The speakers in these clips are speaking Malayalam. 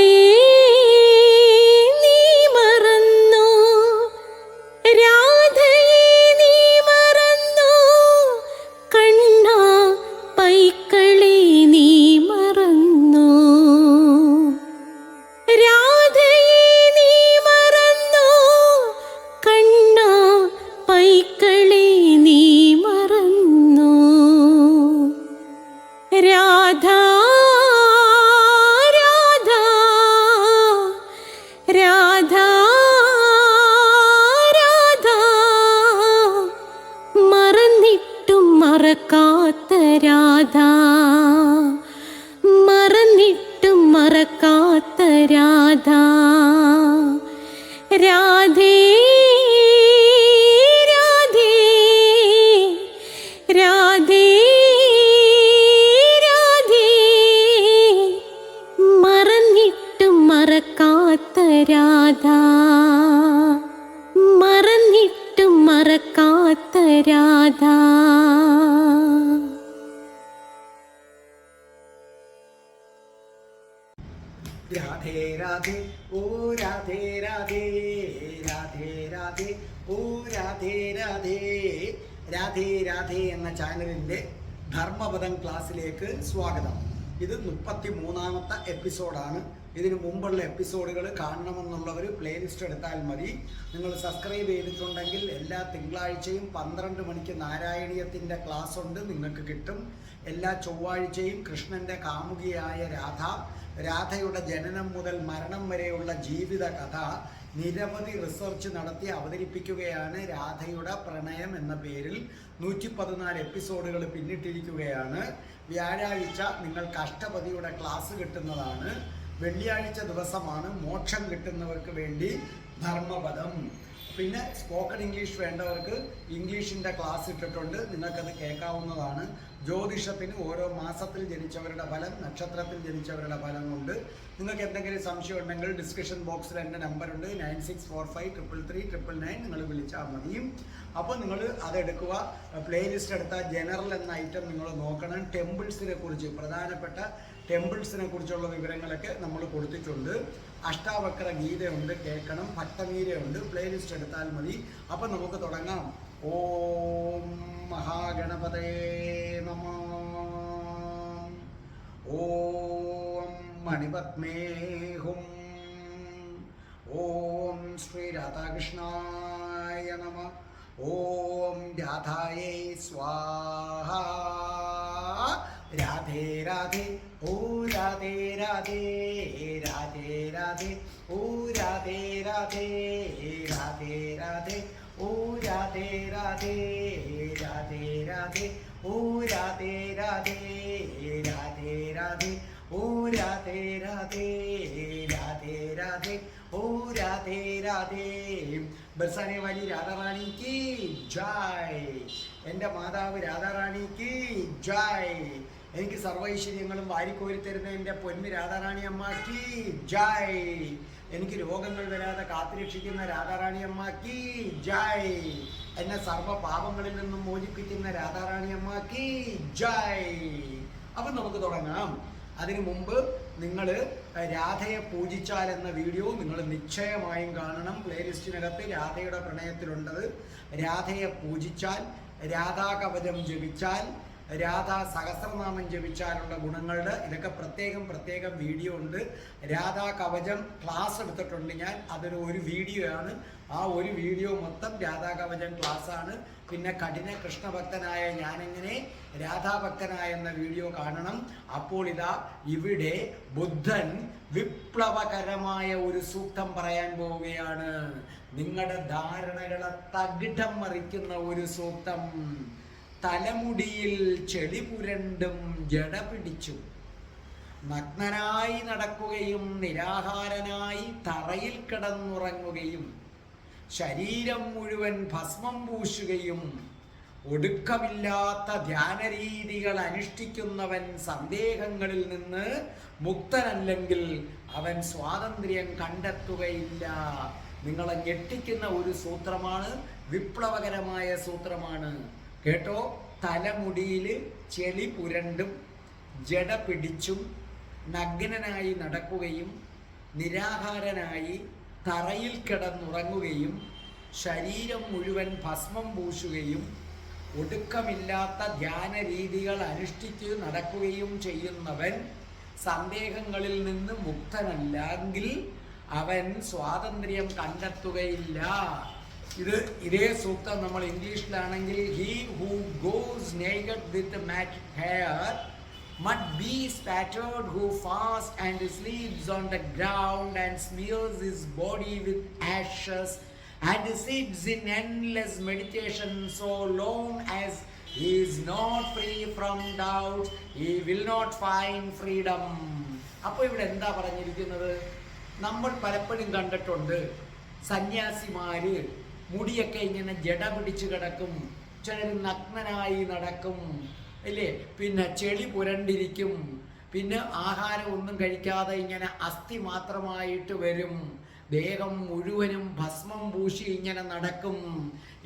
い。രാധ മൂന്നാമത്തെ എപ്പിസോഡാണ്. ഇതിനു മുമ്പുള്ള എപ്പിസോഡുകൾ കാണണമെന്നുള്ളവർ പ്ലേലിസ്റ്റ് എടുത്താൽ മതി. നിങ്ങൾ സബ്സ്ക്രൈബ് ചെയ്തിട്ടുണ്ടെങ്കിൽ എല്ലാ തിങ്കളാഴ്ചയും പന്ത്രണ്ട് മണിക്ക് നാരായണീയത്തിന്റെ ക്ലാസ് ഉണ്ട്. നിങ്ങൾക്ക് കിട്ടും. എല്ലാ ചൊവ്വാഴ്ചയും കൃഷ്ണന്റെ കാമുകിയായ രാധ രാധയുടെ ജനനം മുതൽ മരണം വരെയുള്ള ജീവിത കഥ നിരവധി റിസർച്ച് നടത്തി അവതരിപ്പിക്കുകയാണ് രാധയുടെ പ്രണയം എന്ന പേരിൽ. നൂറ്റി പതിനാല് എപ്പിസോഡുകൾ പിന്നിട്ടിരിക്കുകയാണ്. വ്യാഴാഴ്ച നിങ്ങൾക്ക് അഷ്ടപതിയുടെ ക്ലാസ് കിട്ടുന്നതാണ്. വെള്ളിയാഴ്ച ദിവസമാണ് മോക്ഷം കിട്ടുന്നവർക്ക് വേണ്ടി ധർമ്മപദം. പിന്നെ സ്പോക്കൺ ഇംഗ്ലീഷ് വേണ്ടവർക്ക് ഇംഗ്ലീഷിന്റെ ക്ലാസ് ഇട്ടിട്ടുണ്ട്. നിങ്ങൾക്കത് കേൾക്കാവുന്നതാണ്. ജ്യോതിഷത്തിന് ഓരോ മാസത്തിൽ ജനിച്ചവരുടെ ഫലം നക്ഷത്രത്തിൽ ജനിച്ചവരുടെ ഫലം ഉണ്ട് നിങ്ങൾക്ക് എന്തെങ്കിലും സംശയം ഉണ്ടെങ്കിൽ ഡിസ്ക്രിപ്ഷൻ ബോക്സിൽ എന്റെ നമ്പറുണ്ട് nine six four five triple three triple nine നിങ്ങൾ വിളിച്ചാൽ മതിയും അപ്പോൾ നിങ്ങൾ അതെടുക്കുക പ്ലേലിസ്റ്റ് എടുത്താൽ ജനറൽ എന്ന ഐറ്റം നിങ്ങൾ നോക്കണം. ടെമ്പിൾസിനെ കുറിച്ച് പ്രധാനപ്പെട്ട ടെമ്പിൾസിനെ കുറിച്ചുള്ള വിവരങ്ങളൊക്കെ നമ്മൾ കൊടുത്തിട്ടുണ്ട്. അഷ്ടാവക്ര ഗീതയുണ്ട് കേൾക്കണം. പ്ലേ പ്ലേലിസ്റ്റ് എടുത്താൽ മതി. അപ്പോൾ നമുക്ക് തുടങ്ങാം. ഓം മഹാഗണപതേ നമ. ഓം മണിപത്മേഹും ഓം ശ്രീ രാധാകൃഷ്ണായ നമ. ഓം രാധായേ സ്വാഹ. രാധേ രാധേ ഓ രാധേ രാധേ രാധേ രാധേ ഓ രാധേ രാധേ രാധേ രാധേ. ഓ രാധേ രാധേ രാധേ രാധേ ഓ രാധേ രാധേ രാധേ രാധേ ഓ രാധേ രാധേ രാധേ രാധേ ഓ രാധേ രാധേ. ബർസാനെ വാലി രാധാറാണിക്ക് ജയ്. എന്റെ മാതാവ് രാധാറാണിക്ക് ജയ്. എനിക്ക് സർവൈശ്വര്യങ്ങളും വാരിക്കോരി തരുന്ന എന്റെ പൊന്ന് രാധാറാണി അമ്മയ്ക്ക് ജയ്. എനിക്ക് രോഗങ്ങൾ വരാതെ കാത്തുരക്ഷിക്കുന്ന രാധാറാണി അമ്മയ്ക്ക് ജയ്. എന്നെ സർവ പാപങ്ങളിൽ നിന്നും മോചിപ്പിക്കുന്ന രാധാറാണി അമ്മയ്ക്ക് ജയ്. അപ്പം നമുക്ക് തുടങ്ങാം. അതിനു മുമ്പ് നിങ്ങൾ രാധയെ പൂജിച്ചാൽ എന്ന വീഡിയോ നിങ്ങൾ നിശ്ചയമായും കാണണം. പ്ലേലിസ്റ്റിനകത്ത് രാധയുടെ പ്രണയത്തിലുണ്ടത്. രാധയെ പൂജിച്ചാൽ രാധാകവചം ജപിച്ചാൽ രാധ സഹസ്രനാമം ജപിച്ചാലുള്ള ഗുണങ്ങളുടെ ഇതൊക്കെ പ്രത്യേകം പ്രത്യേകം വീഡിയോ ഉണ്ട്. രാധാ കവചം ക്ലാസ് എടുത്തിട്ടുണ്ട് ഞാൻ. അതൊരു ഒരു വീഡിയോ ആണ് ആ ഒരു വീഡിയോ മൊത്തം രാധാ കവചം ക്ലാസ് ആണ്. പിന്നെ കഠിന കൃഷ്ണഭക്തനായ ഞാനെങ്ങനെ രാധാഭക്തനായ എന്ന വീഡിയോ കാണണം. അപ്പോൾ ഇതാ ഇവിടെ ബുദ്ധൻ വിപ്ലവകരമായ ഒരു സൂക്തം പറയാൻ പോവുകയാണ്. നിങ്ങളുടെ ധാരണകളെ തകിടം മറിക്കുന്ന ഒരു സൂക്തം. തലമുടിയിൽ ചെളി പുരണ്ടും ജട പിടിച്ചും നഗ്നനായി നടക്കുകയും നിരാഹാരനായി തറയിൽ കിടന്നുറങ്ങുകയും ശരീരം മുഴുവൻ ഭസ്മം പൂശുകയും ഒടുക്കമില്ലാത്ത ധ്യാനരീതികൾ അനുഷ്ഠിക്കുന്നവൻ സന്ദേഹങ്ങളിൽ നിന്ന് മുക്തനല്ലെങ്കിൽ അവൻ സ്വാതന്ത്ര്യം കണ്ടെത്തുകയില്ല. നിങ്ങളെ ഞെട്ടിക്കുന്ന ഒരു സൂത്രമാണ് വിപ്ലവകരമായ സൂത്രമാണ്. കേട്ടോ? തലമുടിയിൽ ചെളി പുരണ്ടും ജട പിടിച്ചും നഗ്നനായി നടക്കുകയും നിരാഹാരനായി തറയിൽ കിടന്നുറങ്ങുകയും ശരീരം മുഴുവൻ ഭസ്മം പൂശുകയും ഒടുക്കമില്ലാത്ത ധ്യാന രീതികൾ അനുഷ്ഠിച്ച് നടക്കുകയും ചെയ്യുന്നവൻ സന്ദേഹങ്ങളിൽ നിന്ന് മുക്തനല്ലെങ്കിൽ അവൻ സ്വാതന്ത്ര്യം കണ്ടെത്തുകയില്ല. ഇത് ഇതേ സൂക്തം നമ്മൾ ഇംഗ്ലീഷിലാണെങ്കിൽ he who goes naked with mat hair must be spattered who fasts and sleeps on the ground and smears his body with ashes and sits in endless meditation so long as he is not free from doubt he will not find freedom അപ്പോൾ ഇവിടെ എന്താ പറഞ്ഞിരിക്കുന്നത് നമ്മൾ പലപ്പോഴും കണ്ടിട്ടുണ്ട് സന്യാസിമാര് മുടിയൊക്കെ ഇങ്ങനെ ജട പിടിച്ചു കിടക്കും. ചിലർ നഗ്നനായി നടക്കും. ഇല്ലേ പിന്നെ ചെളി പുരണ്ടിരിക്കും. പിന്നെ ആഹാരം ഒന്നും കഴിക്കാതെ ഇങ്ങനെ അസ്ഥി മാത്രമായിട്ട് വരും. ദേഹം മുഴുവനും ഭസ്മം പൂശി ഇങ്ങനെ നടക്കും.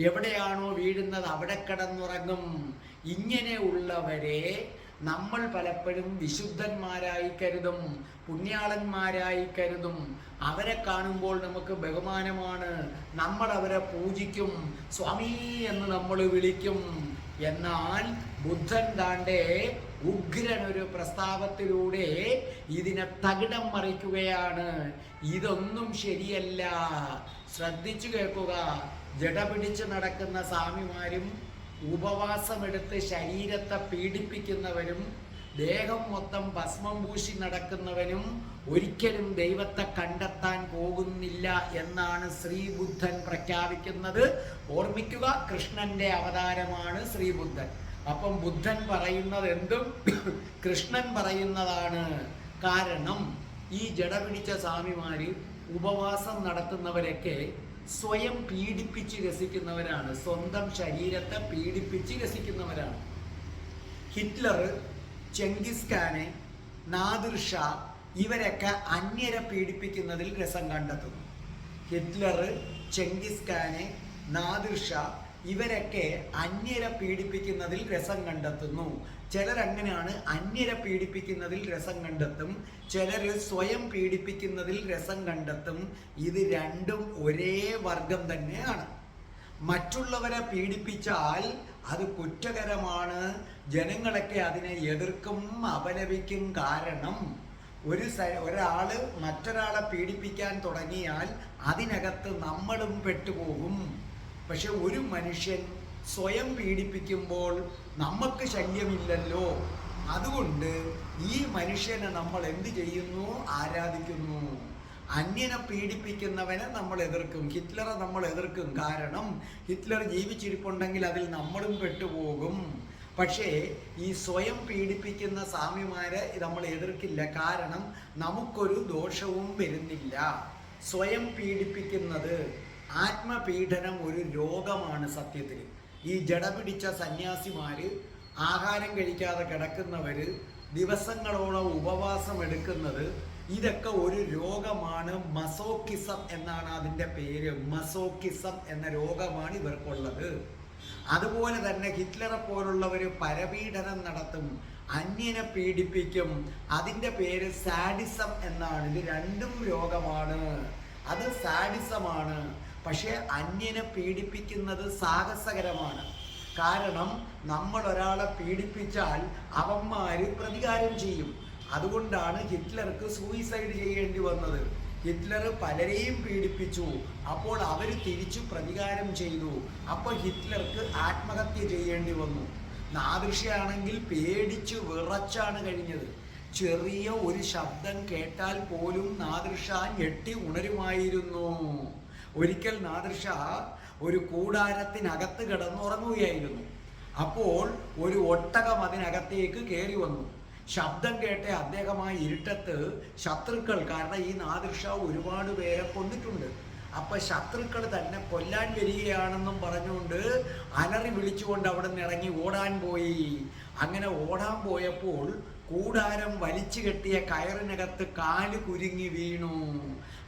എവിടെയാണോ വീഴുന്നത് അവിടെ കിടന്നുറങ്ങും. ഇങ്ങനെയുള്ളവരെ നമ്മൾ പലപ്പോഴും വിശുദ്ധന്മാരായി കരുതും പുണ്യാളന്മാരായി കരുതും. അവരെ കാണുമ്പോൾ നമുക്ക് ബഹുമാനമാണ്. നമ്മൾ അവരെ പൂജിക്കും. സ്വാമി എന്ന് നമ്മൾ വിളിക്കും. എന്നാൽ ബുദ്ധൻ താണ്ടെ ഉഗ്രൻ ഒരു പ്രസ്താവത്തിലൂടെ ഇതിനെ തകിടം മറിക്കുകയാണ്. ഇതൊന്നും ശരിയല്ല. ശ്രദ്ധിച്ചു കേൾക്കുക. ജട പിടിച്ച് നടക്കുന്ന സ്വാമിമാരും ഉപവാസമെടുത്ത് ശരീരത്തെ പീഡിപ്പിക്കുന്നവരും ദേഹം മൊത്തം ഭസ്മം പൂശി നടക്കുന്നവനും ഒരിക്കലും ദൈവത്തെ കണ്ടെത്താൻ പോകുന്നില്ല എന്നാണ് ശ്രീബുദ്ധൻ പ്രഖ്യാപിക്കുന്നത്. ഓർമ്മിക്കുക കൃഷ്ണന്റെ അവതാരമാണ് ശ്രീബുദ്ധൻ. അപ്പം ബുദ്ധൻ പറയുന്നത് എന്തും കൃഷ്ണൻ പറയുന്നതാണ്. കാരണം ഈ ജട പിടിച്ച ഉപവാസം നടത്തുന്നവരൊക്കെ സ്വയം പീഡിപ്പിച്ച് രസിക്കുന്നവരാണ്. സ്വന്തം ശരീരത്തെ പീഡിപ്പിച്ച് രസിക്കുന്നവരാണ്. ഹിറ്റ്ലർ ചെങ്കിസ് ഖാന് നാദിർ ഷാ ഇവരൊക്കെ അന്യരെ പീഡിപ്പിക്കുന്നതിൽ രസം കണ്ടെത്തുന്നു. ഹിറ്റ്ലർ ചെങ്കിസ് ഖാന് നാദിർ ഷാ ഇവരൊക്കെ അന്യരെ പീഡിപ്പിക്കുന്നതിൽ രസം കണ്ടെത്തുന്നു. ചിലർ അങ്ങനെയാണ് അന്യരെ പീഡിപ്പിക്കുന്നതിൽ രസം കണ്ടെത്തും. ചിലർ സ്വയം പീഡിപ്പിക്കുന്നതിൽ രസം കണ്ടെത്തും. ഇത് രണ്ടും ഒരേ വർഗം തന്നെയാണ്. മറ്റുള്ളവരെ പീഡിപ്പിച്ചാൽ അത് കുറ്റകരമാണ്. ജനങ്ങളൊക്കെ അതിനെ എതിർക്കും അപലപിക്കും കാരണം ഒരു സ- ഒരാൾ മറ്റൊരാളെ പീഡിപ്പിക്കാൻ തുടങ്ങിയാൽ അതിനകത്ത് നമ്മളും പെട്ടുപോകും. പക്ഷെ ഒരു മനുഷ്യൻ സ്വയം പീഡിപ്പിക്കുമ്പോൾ നമുക്ക് ശല്യമില്ലല്ലോ. അതുകൊണ്ട് ഈ മനുഷ്യനെ നമ്മൾ എന്ത് ചെയ്യുന്നു? ആരാധിക്കുന്നു. അന്യനെ പീഡിപ്പിക്കുന്നവനെ നമ്മൾ എതിർക്കും. ഹിറ്റ്ലറെ നമ്മൾ എതിർക്കും. കാരണം ഹിറ്റ്ലർ ജീവിച്ചിരിപ്പുണ്ടെങ്കിൽ അതിൽ നമ്മളും പെട്ടുപോകും. പക്ഷേ ഈ സ്വയം പീഡിപ്പിക്കുന്ന സ്വാമിമാരെ നമ്മൾ എതിർക്കില്ല. കാരണം നമുക്കൊരു ദോഷവും വരുന്നില്ല. സ്വയം പീഡിപ്പിക്കുന്നത് ആത്മപീഡനം ഒരു രോഗമാണ് സത്യത്തിൽ ഈ ജട പിടിച്ച സന്യാസിമാർ ആഹാരം കഴിക്കാതെ കിടക്കുന്നവർ ദിവസങ്ങളോളം ഉപവാസം എടുക്കുന്നത് ഇതൊക്കെ ഒരു രോഗമാണ് മസോക്കിസം എന്നാണ് അതിന്റെ പേര്. മസോക്കിസം എന്ന രോഗമാണ് ഇവർക്കുള്ളത്. അതുപോലെ തന്നെ ഹിറ്റ്ലറെ പോലുള്ളവർ പരപീഡനം നടത്തും അന്യനെ പീഡിപ്പിക്കും. അതിന്റെ പേര് സാഡിസം എന്നാണ്. ഇത് രണ്ടും രോഗമാണ്. അത് സാഡിസമാണ്. പക്ഷേ അന്യനെ പീഡിപ്പിക്കുന്നത് സാഹസകരമാണ്. കാരണം നമ്മൾ ഒരാളെ പീഡിപ്പിച്ചാൽ അവന്മാർ പ്രതികാരം ചെയ്യും. അതുകൊണ്ടാണ് ഹിറ്റ്ലർക്ക് സൂയിസൈഡ് ചെയ്യേണ്ടി വന്നത്. ഹിറ്റ്ലർ പലരെയും പീഡിപ്പിച്ചു. അപ്പോൾ അവർ തിരിച്ചു പ്രതികാരം ചെയ്തു. അപ്പോൾ ഹിറ്റ്ലർക്ക് ആത്മഹത്യ ചെയ്യേണ്ടി വന്നു. നാദൃശ്യാണെങ്കിൽ പേടിച്ച് വിറച്ചാണ് കഴിഞ്ഞത്. ചെറിയ ഒരു ശബ്ദം കേട്ടാൽ പോലും നാദൃശ ഞെട്ടി ഉണരുമായിരുന്നു. ഒരിക്കൽ നാദൃഷ ഒരു കൂടാരത്തിനകത്ത് കിടന്നുറങ്ങുകയായിരുന്നു. അപ്പോൾ ഒരു ഒട്ടകം അതിനകത്തേക്ക് കയറി വന്നു. ശബ്ദം കേട്ട അദ്ദേഹം ആ ഇരുട്ടത്ത് ശത്രുക്കൾ കാരണം ഈ നാദൃഷ ഒരുപാട് പേരെ കൊന്നിട്ടുണ്ട്. അപ്പൊ ശത്രുക്കൾ തന്നെ കൊല്ലാൻ വരികയാണെന്നും പറഞ്ഞുകൊണ്ട് അലറി വിളിച്ചുകൊണ്ട് അവിടെ നിന്ന് ഇറങ്ങി ഓടാൻ പോയി. അങ്ങനെ ഓടാൻ പോയപ്പോൾ കൂടാരം വലിച്ചു കെട്ടിയ കയറിനകത്ത് കാൽ കുരുങ്ങി വീണു.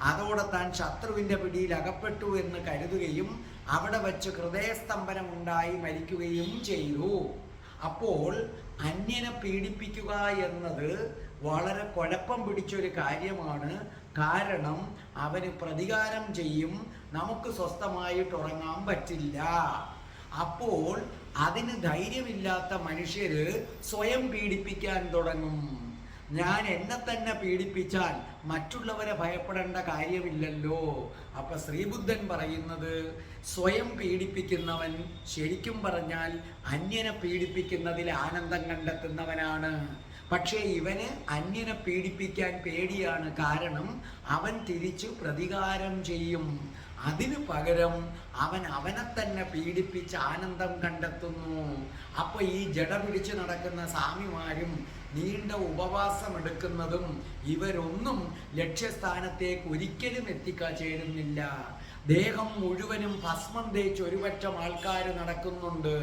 അതോടെ താൻ ശത്രുവിന്റെ പിടിയിൽ അകപ്പെട്ടു എന്ന് കരുതുകയും അവിടെ വച്ച് ഹൃദയസ്തംഭനം ഉണ്ടായി മരിക്കുകയും ചെയ്തു. അപ്പോൾ അന്യനെ പീഡിപ്പിക്കുക എന്നത് വളരെ കുഴപ്പം പിടിച്ചൊരു കാര്യമാണ്. കാരണം അവന് പ്രതികാരം ചെയ്യും. നമുക്ക് സ്വസ്ഥമായിട്ട് ഉറങ്ങാൻ പറ്റില്ല. അപ്പോൾ അതിന് ധൈര്യമില്ലാത്ത മനുഷ്യർ സ്വയം പീഡിപ്പിക്കാൻ തുടങ്ങും. ഞാൻ എന്നെ തന്നെ പീഡിപ്പിച്ചാൽ മറ്റുള്ളവരെ ഭയപ്പെടേണ്ട കാര്യമില്ലല്ലോ. അപ്പൊ ശ്രീബുദ്ധൻ പറയുന്നത് സ്വയം പീഡിപ്പിക്കുന്നവൻ ശരിക്കും പറഞ്ഞാൽ അന്യനെ പീഡിപ്പിക്കുന്നതിൽ ആനന്ദം കണ്ടെത്തുന്നവനാണ്. പക്ഷേ ഇവന് അന്യനെ പീഡിപ്പിക്കാൻ പേടിയാണ്. കാരണം അവൻ തിരിച്ചു പ്രതികാരം ചെയ്യും. അതിനു പകരം അവൻ അവനെ തന്നെ പീഡിപ്പിച്ച് ആനന്ദം കണ്ടെത്തുന്നു. അപ്പൊ ഈ ജട പിടിച്ച് നടക്കുന്ന സ്വാമിമാരും നീണ്ട ഉപവാസം എടുക്കുന്നതും ഇവരൊന്നും ലക്ഷ്യസ്ഥാനത്തേക്ക് ഒരിക്കലും എത്തിക്കാ ചേരുന്നില്ല. ദേഹം മുഴുവനും ഭസ്മം തേച്ച് ഒരുപക്ഷം ആൾക്കാർ നടക്കുന്നുണ്ട്.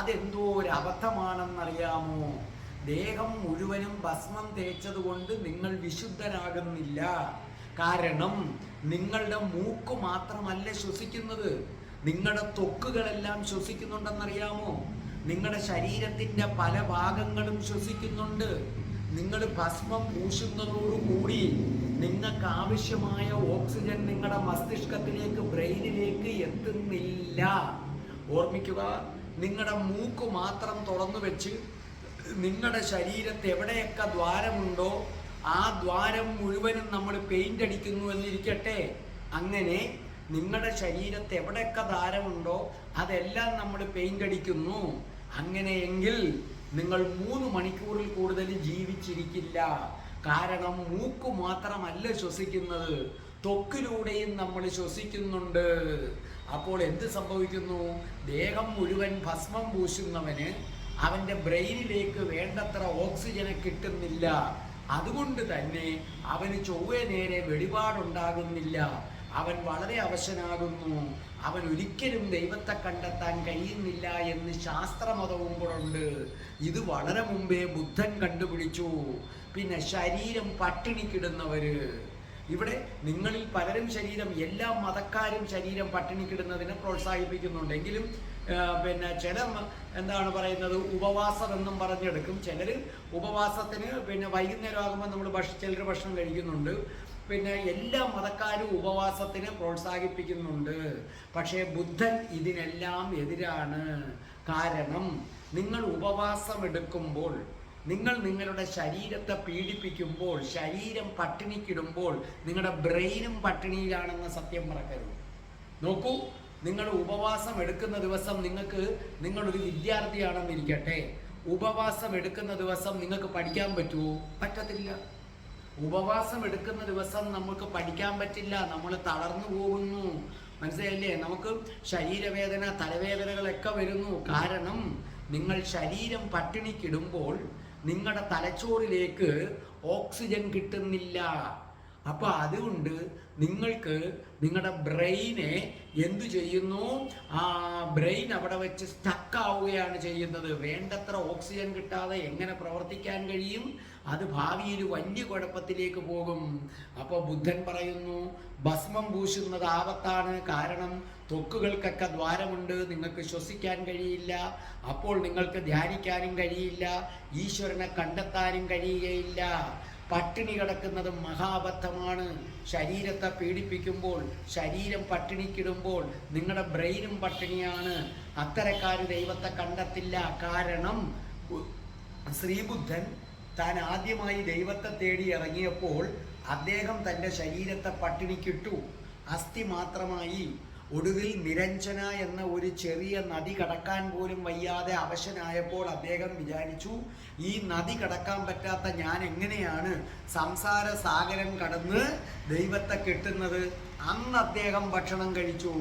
അതെന്തോ ഒരു അബദ്ധമാണെന്നറിയാമോ? ദേഹം മുഴുവനും ഭസ്മം തേച്ചതുകൊണ്ട് നിങ്ങൾ വിശുദ്ധനാകുന്നില്ല കാരണം നിങ്ങളുടെ മൂക്ക് മാത്രമല്ല ശ്വസിക്കുന്നത്. നിങ്ങളുടെ ത്വക്കുകളെല്ലാം ശ്വസിക്കുന്നുണ്ടെന്നറിയാമോ? നിങ്ങളുടെ ശരീരത്തിന്റെ പല ഭാഗങ്ങളും ശ്വസിക്കുന്നുണ്ട്. നിങ്ങൾ ഭസ്മം പൂശുന്നതോടുകൂടി നിങ്ങൾക്ക് ആവശ്യമായ ഓക്സിജൻ നിങ്ങളുടെ മസ്തിഷ്കത്തിലേക്ക് ബ്രെയിനിലേക്ക് എത്തുന്നില്ല. ഓർമ്മിക്കുക നിങ്ങളുടെ മൂക്ക് മാത്രം തുറന്നു വെച്ച് നിങ്ങളുടെ ശരീരത്ത് എവിടെയൊക്കെ ദ്വാരമുണ്ടോ ആ ദ്വാരം മുഴുവനും നമ്മൾ പെയിന്റ് അടിക്കുന്നു എന്നിരിക്കട്ടെ. അങ്ങനെ നിങ്ങളുടെ ശരീരത്ത് എവിടെയൊക്കെ ദ്വാരമുണ്ടോ അതെല്ലാം നമ്മൾ പെയിന്റ് അടിക്കുന്നു. അങ്ങനെയെങ്കിൽ നിങ്ങൾ മൂന്ന് മണിക്കൂറിൽ കൂടുതൽ ജീവിച്ചിരിക്കില്ല. കാരണം മൂക്ക് മാത്രമല്ല ശ്വസിക്കുന്നത്. ത്വക്കിലൂടെയും നമ്മൾ ശ്വസിക്കുന്നുണ്ട്. അപ്പോൾ എന്ത് സംഭവിക്കുന്നു? ദേഹം മുഴുവൻ ഭസ്മം പൂശുന്നവന് അവന്റെ ബ്രെയിനിലേക്ക് വേണ്ടത്ര ഓക്സിജനെ കിട്ടുന്നില്ല. അതുകൊണ്ട് തന്നെ അവന് ചൊവ്വേ നേരെ വെളിപാടുണ്ടാകുന്നില്ല. അവൻ വളരെ അവശനാകുന്നു. അവൻ ഒരിക്കലും ദൈവത്തെ കണ്ടെത്താൻ കഴിയുന്നില്ല എന്ന് ശാസ്ത്രമതവും കൂടെ ഇത് വളരെ മുമ്പേ ബുദ്ധൻ കണ്ടുപിടിച്ചു. പിന്നെ ശരീരം പട്ടിണിക്കിടുന്നവര് ഇവിടെ നിങ്ങളിൽ പലരും ശരീരം എല്ലാ മതക്കാരും ശരീരം പട്ടിണിക്കിടുന്നതിനെ പ്രോത്സാഹിപ്പിക്കുന്നുണ്ടെങ്കിലും ആ, പിന്നെ ചില എന്താണ് പറയുന്നത് ഉപവാസം എന്നും പറഞ്ഞെടുക്കും. ചിലർ ഉപവാസത്തിന് പിന്നെ വൈകുന്നേരം ആകുമ്പോൾ നമ്മൾ ഭക്ഷ ചിലർ ഭക്ഷണം കഴിക്കുന്നുണ്ട്. പിന്നെ എല്ലാ മതക്കാരും ഉപവാസത്തിന് പ്രോത്സാഹിപ്പിക്കുന്നുണ്ട്. പക്ഷേ ബുദ്ധൻ ഇതിനെല്ലാം എതിരാണ്. കാരണം നിങ്ങൾ ഉപവാസം എടുക്കുമ്പോൾ നിങ്ങൾ നിങ്ങളുടെ ശരീരത്തെ പീഡിപ്പിക്കുമ്പോൾ ശരീരം പട്ടിണിക്കിടുമ്പോൾ നിങ്ങളുടെ ബ്രെയിനും പട്ടിണിയിലാണെന്ന സത്യം മറക്കരുത്. നോക്കൂ നിങ്ങൾ ഉപവാസം എടുക്കുന്ന ദിവസം നിങ്ങൾക്ക് നിങ്ങളൊരു വിദ്യാർത്ഥിയാണെന്നിരിക്കട്ടെ. ഉപവാസം എടുക്കുന്ന ദിവസം നിങ്ങൾക്ക് പഠിക്കാൻ പറ്റുമോ പറ്റത്തില്ല. ഉപവാസം എടുക്കുന്ന ദിവസം നമുക്ക് പഠിക്കാൻ പറ്റില്ല. നമ്മൾ തളർന്നു പോകുന്നു. മനസ്സിലായില്ലേ? നമുക്ക് ശരീരവേദന തലവേദനകളൊക്കെ വരുന്നു. കാരണം നിങ്ങൾ ശരീരം പട്ടിണിക്കിടുമ്പോൾ നിങ്ങളുടെ തലച്ചോറിലേക്ക് ഓക്സിജൻ കിട്ടുന്നില്ല. അപ്പൊ അതുകൊണ്ട് നിങ്ങൾക്ക് നിങ്ങളുടെ ബ്രെയിനെ എന്തു ചെയ്യുന്നു? ആ ബ്രെയിൻ അവിടെ വെച്ച് സ്റ്റക്ക് ആവുകയാണ് ചെയ്യുന്നത്. വേണ്ടത്ര ഓക്സിജൻ കിട്ടാതെ എങ്ങനെ പ്രവർത്തിക്കാൻ കഴിയും? അത് ഭാവിയിൽ വലിയ കുഴപ്പത്തിലേക്ക് പോകും. അപ്പോൾ ബുദ്ധൻ പറയുന്നു ഭസ്മം പൂശുന്നത് ആപത്താണ്. കാരണം ത്വക്കുകൾക്കൊക്കെ ദ്വാരമുണ്ട്. നിങ്ങൾക്ക് ശ്വസിക്കാൻ കഴിയില്ല. അപ്പോൾ നിങ്ങൾക്ക് ധ്യാനിക്കാനും കഴിയില്ല. ഈശ്വരനെ കണ്ടെത്താനും കഴിയുകയില്ല. പട്ടിണി കിടക്കുന്നത് മഹാബദ്ധമാണ്. ശരീരത്തെ പീഡിപ്പിക്കുമ്പോൾ ശരീരം പട്ടിണിക്കിടുമ്പോൾ നിങ്ങളുടെ ബ്രെയിനും പട്ടിണിയാണ്. അത്തരക്കാർ ദൈവത്തെ കണ്ടെത്തില്ല. കാരണം ശ്രീബുദ്ധൻ താൻ ആദ്യമായി ദൈവത്തെ തേടി ഇറങ്ങിയപ്പോൾ അദ്ദേഹം തന്റെ ശരീരത്തെ പട്ടിണിക്കിട്ടു. അസ്ഥി മാത്രമായി ഒടുവിൽ നിരഞ്ജന എന്ന ഒരു ചെറിയ നദി കടക്കാൻ പോലും വയ്യാതെ അവശനായപ്പോൾ അദ്ദേഹം വിചാരിച്ചു ഈ നദി കടക്കാൻ പറ്റാത്ത ഞാൻ എങ്ങനെയാണ് സംസാര സാഗരം കടന്ന് ദൈവത്തെ കിട്ടുന്നത്? അന്ന് അദ്ദേഹം ഭക്ഷണം കഴിച്ചു.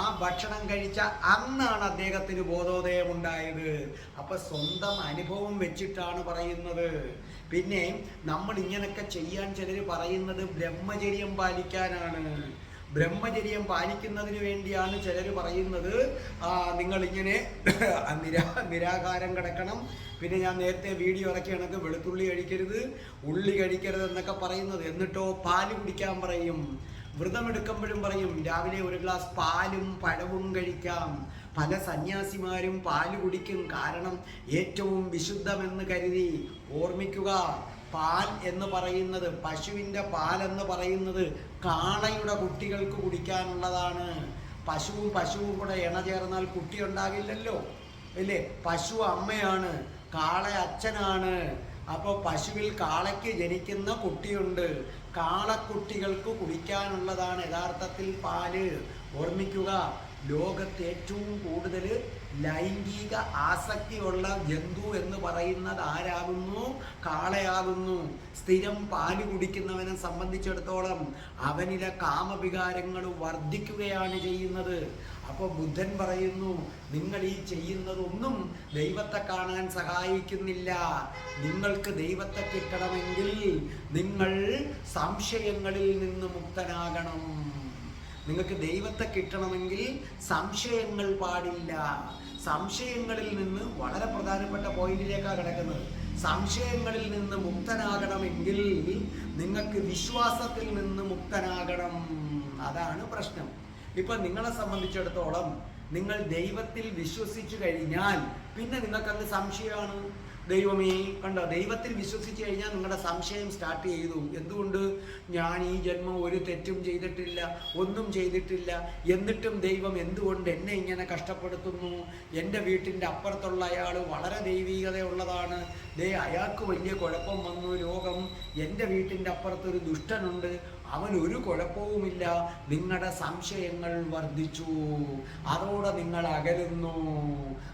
ആ ഭക്ഷണം കഴിച്ച അന്നാണ് അദ്ദേഹത്തിന് ബോധോദയം ഉണ്ടായത്. അപ്പൊ സ്വന്തം അനുഭവം വെച്ചിട്ടാണ് പറയുന്നത്. പിന്നെ നമ്മൾ ഇങ്ങനൊക്കെ ചെയ്യാൻ ചിലർ പറയുന്നത് ബ്രഹ്മചര്യം പാലിക്കാനാണ്. ബ്രഹ്മചര്യം പാലിക്കുന്നതിന് വേണ്ടിയാണ് ചിലർ പറയുന്നത്. നിങ്ങളിങ്ങനെ നിരാ നിരാകാരം കിടക്കണം. പിന്നെ ഞാൻ നേരത്തെ വീഡിയോ ഇറക്കി കണക്ക് വെളുത്തുള്ളി കഴിക്കരുത് ഉള്ളി കഴിക്കരുത് എന്നൊക്കെ പറയുന്നത്. എന്നിട്ടോ പാൽ കുടിക്കാൻ പറയും വ്രതമെടുക്കുമ്പോഴും പറയും രാവിലെ ഒരു ഗ്ലാസ് പാലും പഴവും കഴിക്കാം. പല സന്യാസിമാരും പാൽ കുടിക്കും കാരണം ഏറ്റവും വിശുദ്ധമെന്ന് കരുതി. ഓർമ്മിക്കുക പാൽ എന്ന് പറയുന്നത് പശുവിന്റെ പാൽ എന്ന് പറയുന്നത് കാളയുടെ കുട്ടികൾക്ക് കുടിക്കാനുള്ളതാണ്. പശുവും പശുവും കൂടെ ഇണ ചേർന്നാൽ കുട്ടി ഉണ്ടാകില്ലല്ലോ. അല്ലേ? പശു അമ്മയാണ് കാള അച്ഛനാണ്. അപ്പോൾ പശുവിൽ കാളയ്ക്ക് ജനിക്കുന്ന കുട്ടിയുണ്ട്. കാളക്കുട്ടികൾക്ക് കുടിക്കാനുള്ളതാണ് യഥാർത്ഥത്തിൽ പാൽ. ഓർമ്മിക്കുക ലോകത്ത് ഏറ്റവും കൂടുതൽ ലൈംഗിക ആസക്തിയുള്ള ജന്തു എന്ന് പറയുന്നത് ആരാകുന്നു? കാളയാകുന്നു. സ്ഥിരം പാൽ കുടിക്കുന്നവനെ സംബന്ധിച്ചിടത്തോളം അവനിലെ കാമവികാരങ്ങൾ വർദ്ധിക്കുകയാണ് ചെയ്യുന്നത്. അപ്പോൾ ബുദ്ധൻ പറയുന്നു നിങ്ങൾ ഈ ചെയ്യുന്നതൊന്നും ദൈവത്തെ കാണാൻ സഹായിക്കുന്നില്ല. നിങ്ങൾക്ക് ദൈവത്തെ കിട്ടണമെങ്കിൽ നിങ്ങൾ സംശയങ്ങളിൽ നിന്ന് മുക്തനാകണം. നിങ്ങൾക്ക് ദൈവത്തെ കിട്ടണമെങ്കിൽ സംശയങ്ങൾ പാടില്ല. സംശയങ്ങളിൽ നിന്ന് വളരെ പ്രധാനപ്പെട്ട പോയിന്റിലേക്കാണ് കിടക്കുന്നത്. സംശയങ്ങളിൽ നിന്ന് മുക്തനാകണമെങ്കിൽ നിങ്ങൾക്ക് വിശ്വാസത്തിൽ നിന്ന് മുക്തനാകണം. അതാണ് പ്രശ്നം. ഇപ്പൊ നിങ്ങളെ സംബന്ധിച്ചിടത്തോളം നിങ്ങൾ ദൈവത്തിൽ വിശ്വസിച്ചു കഴിഞ്ഞാൽ പിന്നെ നിങ്ങൾക്കത് സംശയമാണ്. ദൈവമേ കണ്ടോ ദൈവത്തിൽ വിശ്വസിച്ച് കഴിഞ്ഞാൽ നിങ്ങളുടെ സംശയം സ്റ്റാർട്ട് ചെയ്തു. എന്തുകൊണ്ട്? ഞാൻ ഈ ജന്മം ഒരു തെറ്റും ചെയ്തിട്ടില്ല ഒന്നും ചെയ്തിട്ടില്ല. എന്നിട്ടും ദൈവം എന്തുകൊണ്ട് എന്നെ ഇങ്ങനെ കഷ്ടപ്പെടുത്തുന്നു? എന്റെ വീട്ടിന്റെ അപ്പുറത്തുള്ള അയാൾ വളരെ ദൈവീകതയുള്ളതാണ് ദേ അയാൾക്ക് വലിയ കുഴപ്പം വന്നു. രോഗം എന്റെ വീട്ടിന്റെ അപ്പുറത്തൊരു ദുഷ്ടനുണ്ട്. അവൻ ഒരു കുഴപ്പവുമില്ല. നിങ്ങളുടെ സംശയങ്ങൾ വർദ്ധിച്ചു. അതോടെ നിങ്ങൾ അകലുന്നു.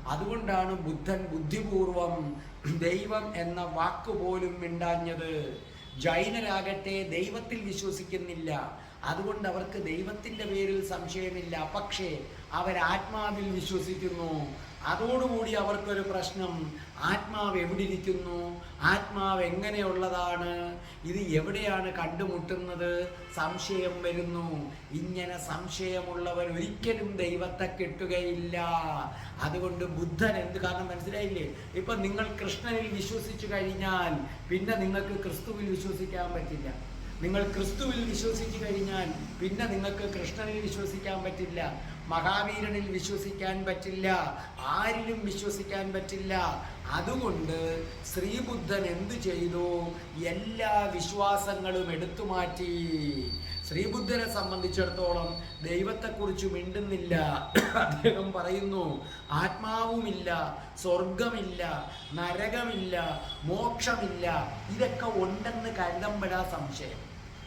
അതുകൊണ്ടാണ് ബുദ്ധൻ ബുദ്ധിപൂർവം ദൈവം എന്ന വാക്ക് പോലും മിണ്ടാഞ്ഞത്. ജൈനരാകട്ടെ ദൈവത്തിൽ വിശ്വസിക്കുന്നില്ല. അതുകൊണ്ട് അവർക്ക് ദൈവത്തിന്റെ പേരിൽ സംശയമില്ല. പക്ഷേ അവർ ആത്മാവിൽ വിശ്വസിക്കുന്നു. അതോടുകൂടി അവർക്കൊരു പ്രശ്നം ആത്മാവ് എവിടെ ഇരിക്കുന്നു ആത്മാവ് എങ്ങനെയുള്ളതാണ്? ഇത് എവിടെയാണ് കണ്ടുമുട്ടുന്നത്? സംശയം വരുന്നു. ഇങ്ങനെ സംശയമുള്ളവർ ഒരിക്കലും ദൈവത്തെ കിട്ടുകയില്ല. അതുകൊണ്ട് ബുദ്ധൻ എന്ത് കാരണം മനസ്സിലായില്ലേ? ഇപ്പൊ നിങ്ങൾ കൃഷ്ണനിൽ വിശ്വസിച്ചു കഴിഞ്ഞാൽ പിന്നെ നിങ്ങൾക്ക് ക്രിസ്തുവിൽ വിശ്വസിക്കാൻ പറ്റില്ല. നിങ്ങൾ ക്രിസ്തുവിൽ വിശ്വസിച്ചു കഴിഞ്ഞാൽ പിന്നെ നിങ്ങൾക്ക് കൃഷ്ണനിൽ വിശ്വസിക്കാൻ പറ്റില്ല. മഹാവീരനിൽ വിശ്വസിക്കാൻ പറ്റില്ല ആരിലും വിശ്വസിക്കാൻ പറ്റില്ല. അതുകൊണ്ട് ശ്രീബുദ്ധൻ എന്തു ചെയ്തു? എല്ലാ വിശ്വാസങ്ങളും എടുത്തു മാറ്റി. ശ്രീബുദ്ധനെ സംബന്ധിച്ചിടത്തോളം ദൈവത്തെക്കുറിച്ച് മിണ്ടുന്നില്ല. അദ്ദേഹം പറയുന്നു ആത്മാവുമില്ല സ്വർഗമില്ല നരകമില്ല മോക്ഷമില്ല. ഇതൊക്കെ ഉണ്ടെന്ന് കരുതപ്പെടാ സംശയം.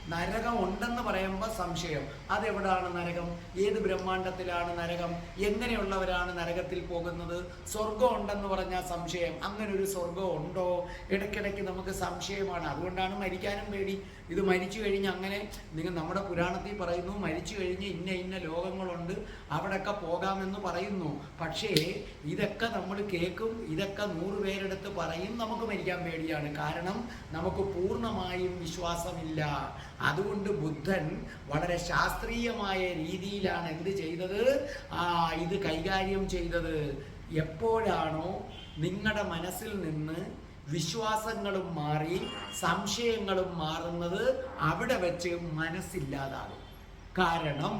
നരകം ഉണ്ടെന്ന് പറയുമ്പോൾ സംശയം. അതെവിടാണ് നരകം? ഏത് ബ്രഹ്മാണ്ടത്തിലാണ് നരകം? എങ്ങനെയുള്ളവരാണ് നരകത്തിൽ പോകുന്നത്? സ്വർഗം ഉണ്ടെന്ന് പറഞ്ഞാൽ സംശയം. അങ്ങനെ ഒരു സ്വർഗം ഉണ്ടോ? ഇടയ്ക്കിടയ്ക്ക് നമുക്ക് സംശയമാണ്. അതുകൊണ്ടാണ് മരിക്കാനും പേടി. ഇത് മരിച്ചു കഴിഞ്ഞ് അങ്ങനെ നിങ്ങൾ നമ്മുടെ പുരാണത്തിൽ പറയുന്നു മരിച്ചു കഴിഞ്ഞ് ഇന്ന ഇന്ന ലോകങ്ങളുണ്ട് അവിടെയൊക്കെ പോകാമെന്ന് പറയുന്നു. പക്ഷേ ഇതൊക്കെ നമ്മൾ കേൾക്കും ഇതൊക്കെ നൂറ് പേരെടുത്ത് പറയും നമുക്ക് മരിക്കാൻ പേടിയാണ്. കാരണം നമുക്ക് പൂർണമായും വിശ്വാസമില്ല. അതുകൊണ്ട് ബുദ്ധൻ വളരെ ശാസ്ത്രീയമായ രീതിയിലാണ് എന്ത് ചെയ്തത്? ഇത് കൈകാര്യം ചെയ്തത്. എപ്പോഴാണോ നിങ്ങളുടെ മനസ്സിൽ നിന്ന് വിശ്വാസങ്ങളും മാറി സംശയങ്ങളും മാറുന്നത് അവിടെ വെച്ച് മനസ്സില്ലാതാകും. കാരണം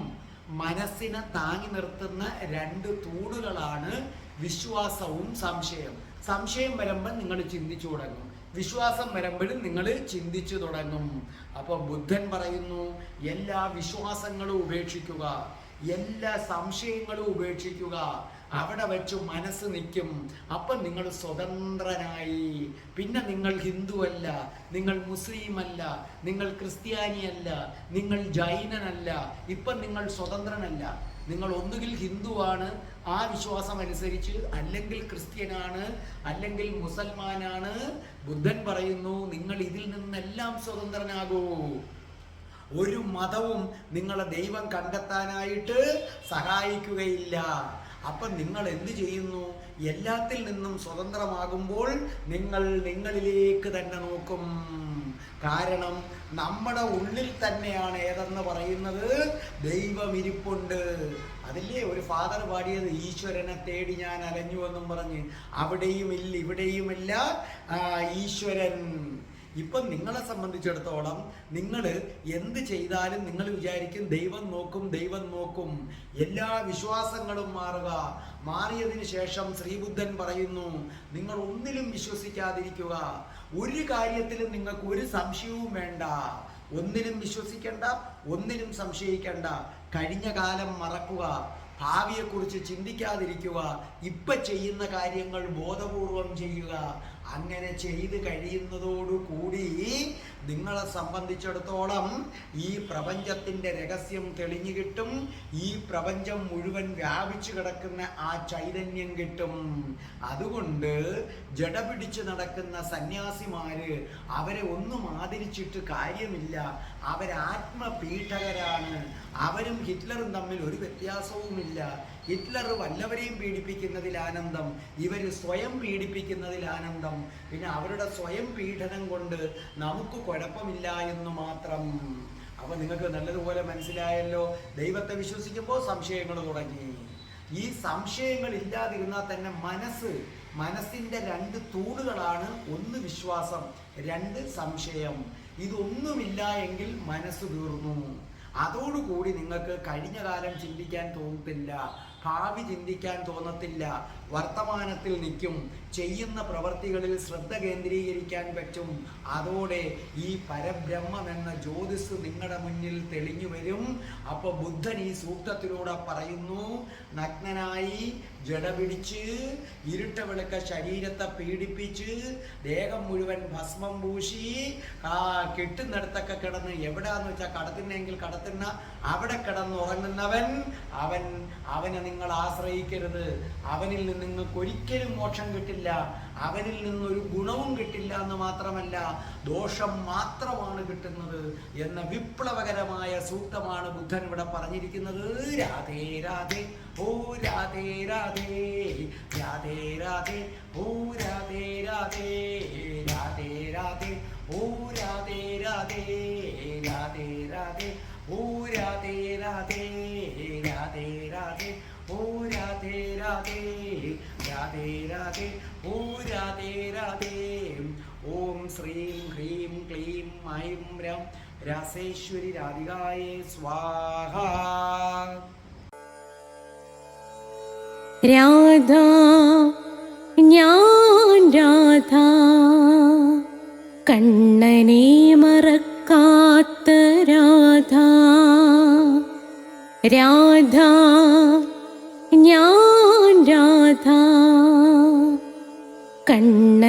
മനസ്സിനെ താങ്ങി നിർത്തുന്ന രണ്ട് തൂണുകളാണ് വിശ്വാസവും സംശയം സംശയം വരുമ്പോൾ നിങ്ങൾ ചിന്തിച്ചു തുടങ്ങും. വിശ്വാസം വരുമ്പോഴും നിങ്ങൾ ചിന്തിച്ചു തുടങ്ങും. അപ്പോൾ ബുദ്ധൻ പറയുന്നു എല്ലാ വിശ്വാസങ്ങളും ഉപേക്ഷിക്കുക. എല്ലാ സംശയങ്ങളും ഉപേക്ഷിക്കുക. അവിടെ വെച്ചു മനസ്സ് നിൽക്കും. അപ്പം നിങ്ങൾ സ്വതന്ത്രനായി. പിന്നെ നിങ്ങൾ ഹിന്ദുവല്ല നിങ്ങൾ മുസ്ലിമല്ല നിങ്ങൾ ക്രിസ്ത്യാനിയല്ല നിങ്ങൾ ജൈനനല്ല. ഇപ്പം നിങ്ങൾ സ്വതന്ത്രനല്ല. നിങ്ങൾ ഒന്നുകിൽ ഹിന്ദുവാണ് ആ വിശ്വാസം അനുസരിച്ച് അല്ലെങ്കിൽ ക്രിസ്ത്യനാണ് അല്ലെങ്കിൽ മുസൽമാനാണ്. ബുദ്ധൻ പറയുന്നു നിങ്ങൾ ഇതിൽ നിന്നെല്ലാം സ്വതന്ത്രനാകൂ. ഒരു മതവും നിങ്ങളെ ദൈവം കണ്ടെത്താനായിട്ട് സഹായിക്കുകയില്ല. അപ്പം നിങ്ങൾ എന്ത് ചെയ്യുന്നു? എല്ലാത്തിൽ നിന്നും സ്വതന്ത്രമാകുമ്പോൾ നിങ്ങൾ നിങ്ങളിലേക്ക് തന്നെ നോക്കും. കാരണം നമ്മുടെ ഉള്ളിൽ തന്നെയാണ് ഏതെന്ന് പറയുന്നത്? ദൈവം ഇരിപ്പുണ്ട്. അതില്ലേ ഒരു ഫാദർ പാടിയത്? ഈശ്വരനെ തേടി ഞാൻ അലഞ്ഞു എന്നും പറഞ്ഞ്. അവിടെയും ഇല്ല ഇവിടെയുമില്ല ഈശ്വരൻ. ഇപ്പം നിങ്ങളെ സംബന്ധിച്ചിടത്തോളം നിങ്ങൾ എന്ത് ചെയ്താലും നിങ്ങൾ വിചാരിക്കും ദൈവം നോക്കും ദൈവം നോക്കും. എല്ലാ വിശ്വാസങ്ങളും മാറുക. മാറിയതിന് ശേഷം ശ്രീബുദ്ധൻ പറയുന്നു നിങ്ങൾ ഒന്നിലും വിശ്വസിക്കാതിരിക്കുക. ഒരു കാര്യത്തിലും നിങ്ങൾക്ക് ഒരു സംശയവും വേണ്ട. ഒന്നിനും വിശ്വസിക്കേണ്ട ഒന്നിനും സംശയിക്കേണ്ട. കഴിഞ്ഞ കാലം മറക്കുക. ഭാവിയെക്കുറിച്ച് ചിന്തിക്കാതിരിക്കുക. ഇപ്പൊ ചെയ്യുന്ന കാര്യങ്ങൾ ബോധപൂർവം ചെയ്യുക. അങ്ങനെ ചെയ്ത് കഴിയുന്നതോടുകൂടി നിങ്ങളെ സംബന്ധിച്ചിടത്തോളം ഈ പ്രപഞ്ചത്തിന്റെ രഹസ്യം തെളിഞ്ഞു കിട്ടും. ഈ പ്രപഞ്ചം മുഴുവൻ വ്യാപിച്ചു കിടക്കുന്ന ആ ചൈതന്യം കിട്ടും. അതുകൊണ്ട് ജട പിടിച്ച് നടക്കുന്ന സന്യാസിമാര് അവരെ ഒന്നും ആദരിച്ചിട്ട് കാര്യമില്ല. അവരാത്മപീഠകരാണ്. അവരും ഹിറ്റ്ലറും തമ്മിൽ ഒരു വ്യത്യാസവുമില്ല. ഹിറ്റ്ലർ വല്ലവരെയും പീഡിപ്പിക്കുന്നതിൽ ആനന്ദം ഇവർ സ്വയം പീഡിപ്പിക്കുന്നതിൽ ആനന്ദം. പിന്നെ അവരുടെ സ്വയം പീഡനം കൊണ്ട് നമുക്ക് കുഴപ്പമില്ല എന്ന് മാത്രം. അപ്പൊ നിങ്ങൾക്ക് നല്ലതുപോലെ മനസ്സിലായല്ലോ. ദൈവത്തെ വിശ്വസിക്കുമ്പോൾ സംശയങ്ങൾ തുടങ്ങി. ഈ സംശയങ്ങൾ ഇല്ലാതിരുന്നാൽ തന്നെ മനസ്സ് മനസ്സിന്റെ രണ്ട് തൂണുകളാണ് ഒന്ന് വിശ്വാസം രണ്ട് സംശയം. ഇതൊന്നുമില്ല എങ്കിൽ മനസ്സ് തീർന്നു. അതോടുകൂടി നിങ്ങൾക്ക് കഴിഞ്ഞ കാലം ചിന്തിക്കാൻ തോന്നത്തില്ല ഭാവി ചിന്തിക്കാൻ തോന്നത്തില്ല വർത്തമാനത്തിൽ നിൽക്കും. ചെയ്യുന്ന പ്രവർത്തികളിൽ ശ്രദ്ധ കേന്ദ്രീകരിക്കാൻ പറ്റും. അതോടെ ഈ പരബ്രഹ്മം എന്ന ജ്യോതിസ് നിങ്ങളുടെ മുന്നിൽ തെളിഞ്ഞു വരും. അപ്പോൾ ബുദ്ധൻ ഈ സൂക്തത്തിലൂടെ പറയുന്നു നഗ്നനായി ജട പിടിച്ച് ഇരുട്ട വിളക്ക ശരീരത്തെ പീഡിപ്പിച്ച് ദേഹം മുഴുവൻ ഭസ്മം പൂശി കെട്ടുന്നിടത്തൊക്കെ കിടന്ന് എവിടെയാന്ന് വെച്ചാൽ കടത്തുന്നെങ്കിൽ കടത്തുന്ന അവിടെ കിടന്നുറങ്ങുന്നവൻ അവൻ അവനെ നിങ്ങൾ ആശ്രയിക്കരുത്. അവനിൽ നിന്ന് നിങ്ങൾക്ക് ഒരിക്കലും മോക്ഷം കിട്ടില്ല അവനിൽ നിന്നൊരു ഗുണവും കിട്ടില്ല എന്ന് മാത്രമല്ല ദോഷം മാത്രമാണ് കിട്ടുന്നത് എന്ന വിപ്ലവകരമായ സൂക്തമാണ് ബുദ്ധൻ ഇവിടെ പറഞ്ഞിരിക്കുന്നത് രാധേ രാധേ ഓ രാധേ രാധേ രാധേ രാധേ ഓ രാധേ രാധേ രാധേ രാധേ ഓ രാധേ രാധേ രാധേ രാധേ ഓ രാധേ രാധേ രാധേ രാധേ ഓ രാധേ രാധേ ഓം ശ്രീം ഹ്രീം ക്ലീം ഐം രം. രാസേശ്വരി രാധികായേ സ്വാഹ. രാധ ഞാൻ രാധ. കണ്ണനെ മറക്കാത്ത രാധ. രാധ ഞാൻ രാധ കണ്ണനെ